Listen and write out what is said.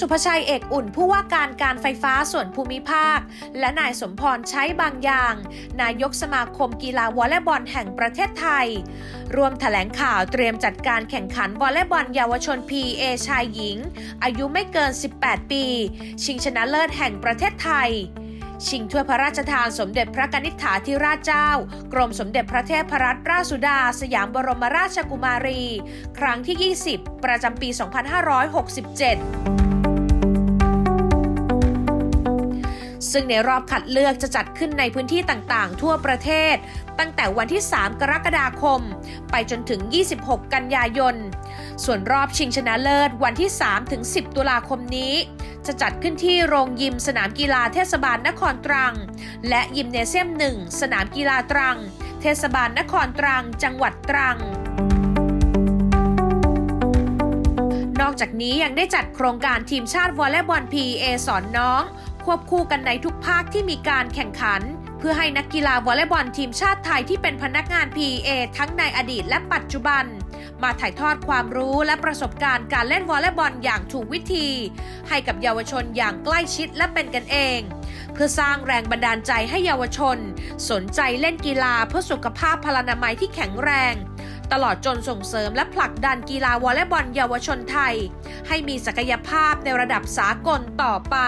สุภชัยเอกอุ่นผู้ว่าการการไฟฟ้าส่วนภูมิภาค และนายสมพรใช้บางอย่าง นายกสมาคมกีฬาวอลเลย์บอลแห่งประเทศไทย รวมแถลงข่าวเตรียมจัดการแข่งขันวอลเลย์บอลเยาวชน PA ชายหญิง อายุไม่เกิน 18 ปี ชิงชนะเลิศแห่งประเทศไทยชิงถ้วยพระราชทานสมเด็จพระกนิษฐาธิราชเจ้า กรมสมเด็จพระเทพรัตนราชสุดา สยามบรมราชกุมารี ครั้งที่ 20 ประจำปี 2567 ซึ่งในรอบคัดเลือกจะจัดขึ้นในพื้นที่ต่างๆ ทั่วประเทศ ตั้งแต่วันที่ 3 กรกฎาคม ไปจนถึง 26 กันยายน ส่วนรอบชิงชนะเลิศวันที่ 3 ถึง 10 ตุลาคมนี้ จะจัดขึ้นที่โรงยิมสนามกีฬาเทศบาลนครตรัง และยิมเนเซียม 1 สนามกีฬาตรัง เทศบาลนครตรัง จังหวัดตรังนอกจากนี้ยังได้จัดโครงการทีมชาติวอลเลย์บอล PA สอนน้อง ควบคู่กันในทุกภาคที่มีการแข่งขัน เพื่อให้นักกีฬาวอลเลย์บอลทีมชาติไทยที่เป็นพนักงาน PA ทั้งในอดีตและปัจจุบัน มาถ่ายทอดความรู้และประสบการณ์การเล่นวอลเลย์บอลอย่างถูกวิธี ให้กับเยาวชนอย่างใกล้ชิดและเป็นกันเอง เพื่อสร้างแรงบันดาลใจให้เยาวชน สนใจเล่นกีฬาเพื่อสุขภาพพลานามัยที่แข็งแรงตลอดจนส่งเสริมและผลักดันกีฬาวอลเลย์บอลเยาวชนไทย ให้มีศักยภาพในระดับสากลต่อไป